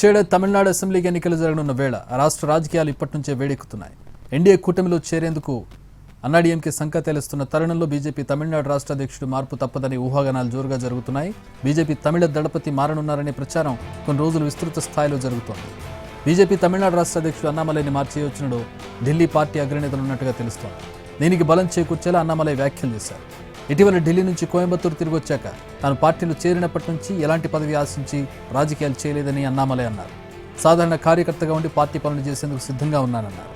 వచ్చేడే తమిళనాడు అసెంబ్లీకి ఎన్నికలు జరగనున్న వేళ రాష్ట్ర రాజకీయాలు ఇప్పటి నుంచే వేడెక్కుతున్నాయి. ఎన్డీఏ కూటమిలో చేరేందుకు అన్నాడీఎంకే సంఖ తెలుస్తున్న తరుణంలో బీజేపీ తమిళనాడు రాష్ట్ర అధ్యక్షుడు మార్పు తప్పదని ఊహాగానాలు జోరుగా జరుగుతున్నాయి. బీజేపీ తమిళ దళపతి మారనున్నారనే ప్రచారం కొన్ని రోజులు విస్తృత స్థాయిలో జరుగుతోంది. బీజేపీ తమిళనాడు రాష్ట్ర అధ్యక్షుడు అన్నామలైని మార్చే ఢిల్లీ పార్టీ అగ్రనేతలు ఉన్నట్టుగా తెలుస్తోంది. దీనికి బలం చేకూర్చేలా అన్నామలై వ్యాఖ్యలు చేశారు. ఇటీవల ఢిల్లీ నుంచి కోయంబత్తూరు తిరిగి వచ్చాక తాను పార్టీలో చేరినప్పటి నుంచి ఎలాంటి పదవి ఆశించి రాజకీయాలు చేయలేదని అన్నామలై అన్నారు. సాధారణ కార్యకర్తగా ఉండి పార్టీ పనులు చేసేందుకు సిద్ధంగా ఉన్నానన్నారు.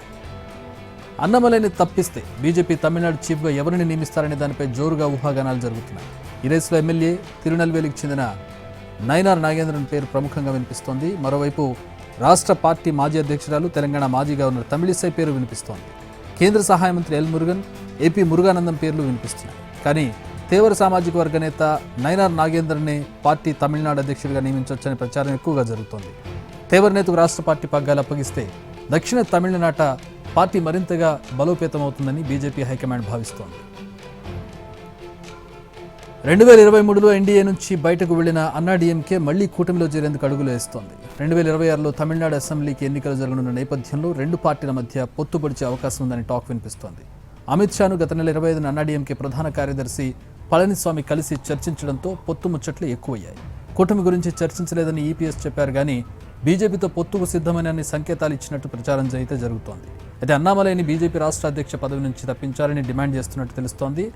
అన్నమలైని తప్పిస్తే బీజేపీ తమిళనాడు చీఫ్గా ఎవరిని నియమిస్తారనే దానిపై జోరుగా ఊహాగానాలు జరుగుతున్నాయి. ఈ రేసులో ఎమ్మెల్యే తిరునెల్వేలికి చెందిన నయనార్ నాగేంద్రన్ పేరు ప్రముఖంగా వినిపిస్తోంది. మరోవైపు రాష్ట్ర పార్టీ మాజీ అధ్యక్షురాలు తెలంగాణ మాజీ గవర్నర్ తమిళిసై పేరు వినిపిస్తోంది. కేంద్ర సహాయ మంత్రి ఎల్ మురుగన్ ఏపీ మురుగానందం పేర్లు వినిపిస్తున్నాయి. కానీ తీవ్ర సామాజిక వర్గ నేత నయనార్ నాగేందర్ని పార్టీ తమిళనాడు అధ్యక్షుడిగా నియమించవచ్చనే ప్రచారం ఎక్కువగా జరుగుతోంది. తేవర్ నేతకు రాష్ట్ర పార్టీ పగ్గాలు అప్పగిస్తే దక్షిణ తమిళనాట పార్టీ మరింతగా బలోపేతమవుతుందని బీజేపీ హైకమాండ్ భావిస్తోంది. రెండు వేల ఇరవై మూడులో ఎన్డీఏ నుంచి బయటకు వెళ్ళిన అన్నాడీఎంకే మళ్ళీ కూటమిలో చేరేందుకు అడుగులు వేస్తోంది. రెండు వేల ఇరవై ఆరులో తమిళనాడు అసెంబ్లీకి ఎన్నికలు జరగనున్న నేపథ్యంలో రెండు పార్టీల మధ్య పొత్తు పొడిచే అవకాశం ఉందని టాక్ వినిపిస్తోంది. అమిత్ షాను గత నెల ఇరవై ఐదున అన్నాడీఎంకే ప్రధాన కార్యదర్శి పళనిస్వామి కలిసి చర్చించడంతో పొత్తు ముచ్చట్లు ఎక్కువయ్యాయి. కూటమి గురించి చర్చించలేదని ఈపీఎస్ చెప్పారు కానీ బీజేపీతో పొత్తుకు సిద్ధమైన అన్ని సంకేతాలు ఇచ్చినట్టు ప్రచారం అయితే జరుగుతోంది. అయితే అన్నామలైని బీజేపీ రాష్ట్ర అధ్యక్ష పదవి నుంచి తప్పించాలని డిమాండ్ చేస్తున్నట్టు తెలుస్తోంది.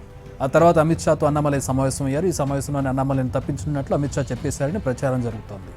ఆ తర్వాత అమిత్ షాతో అన్నామలై సమావేశం అయ్యారు ఈ సమావేశంలోనే అన్నామలైని తప్పించున్నట్లు అమిత్ షా చెప్పేశారని ప్రచారం జరుగుతోంది.